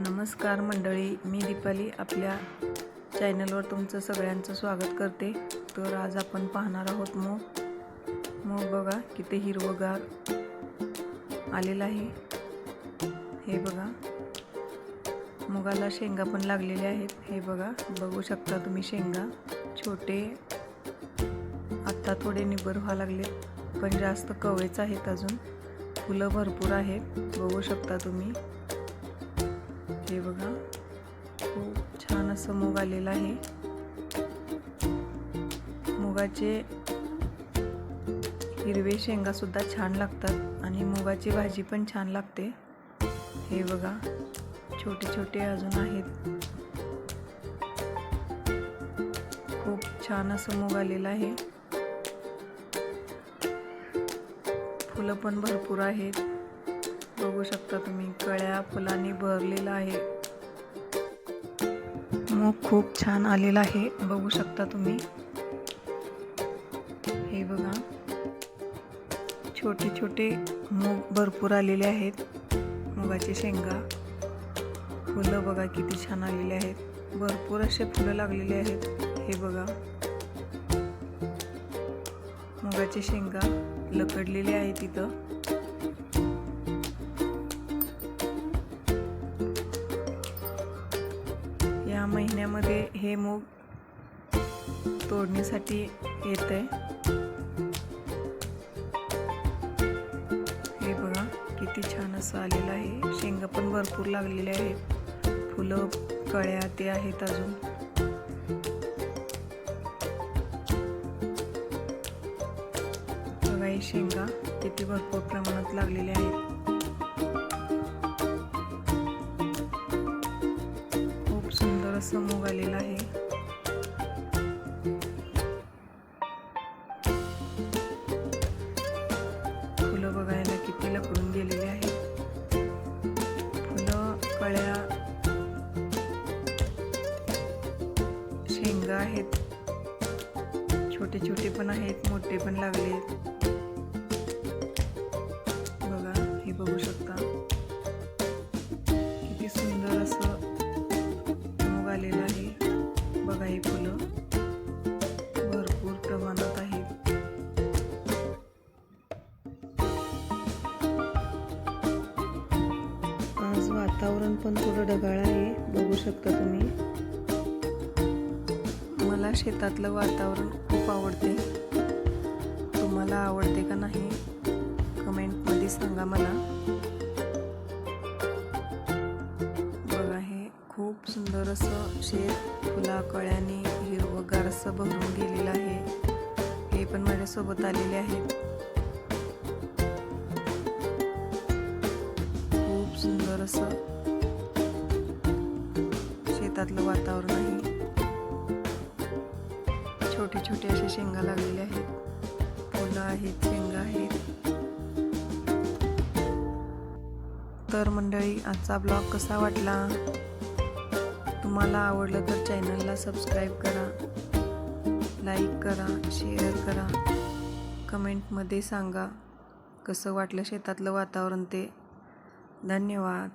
नमस्कार मंडळी मी दीपाली आपल्या चॅनलवर तुमचं सगळ्यांचं स्वागत करते. तर आज आपण पाहणार आहोत मूग मूग बघा किती हिरवगार आलेलं आहे. हे बघा. मुगाला शेंगा पण लागलेल्या आहेत. हे बघा बघू शकता तुम्ही शेंगा. छोटे आत्ता थोडे निबर व्हा लागले पण जास्त कवेच आहेत अजून. फुलं भरपूर आहेत बघू शकता तुम्ही. हे बघा. खूप छान असं मूग आलेलं आहे. मुगाचे हिरवे शेंगा सुद्धा छान लागतात आणि मुगाची भाजी पण छान लागते. हे बघा छोटे छोटे अजून आहेत. खूप छान असं मूग आलेलं आहे. फुलं पण भरपूर आहेत. बघू शकता तुम्ही कळ्या फुलांनी भरलेलं आहे. मूग खूप छान आलेला आहे बघू शकता तुम्ही. हे बघा. छोटे छोटे मूग भरपूर आलेले आहेत मुगाचे शेंगा. फुलं बघा किती छान आलेले आहेत भरपूर असे फुलं लागलेले आहेत. हे बघा. मुगाचे शेंगा लकडलेले आहेत तिथं या महिन्यामध्ये हे मूग तोडणीसाठी येत आहे हे बघा किती छान असं आलेलं आहे. शेंगा पण भरपूर लागलेले आहेत. फुलं कळ्या ते आहेत अजून. बघा शेंगा किती भरपूर प्रमाणात लागलेल्या आहेत. असा मूग आलेला आहे. फुलं बघायला किती लकडून गेलेली आहेत. फुलं कळ्या शेंगा आहेत. छोटे छोटे पण आहेत मोठे पण लागले बघा हे बघू शकता. वातावरण पण थोडं ढगाळ आहे बघू शकता तुम्ही. मला शेतातलं वातावरण खूप आवडते. तुम्हाला आवडते का नाही कमेंटमध्ये सांगा मला. बघा हे खूप सुंदर असं शेत फुला कळ्याने हिरवगार असं भरून गेलेलं आहे. हे पण माझ्यासोबत आलेले आहेत. खूप सुंदर असं शेतातलं वातावरण आहे. छोटे छोटे असे शेंगा लागलेले आहेत. फुलं आहेत शेंगा आहेत. तर मंडळी आजचा ब्लॉग कसा वाटला? तुम्हाला आवडलं तर चॅनलला सबस्क्राईब करा लाईक करा शेअर करा. कमेंटमध्ये सांगा कसं वाटलं शेतातलं वातावरण ते. धन्यवाद.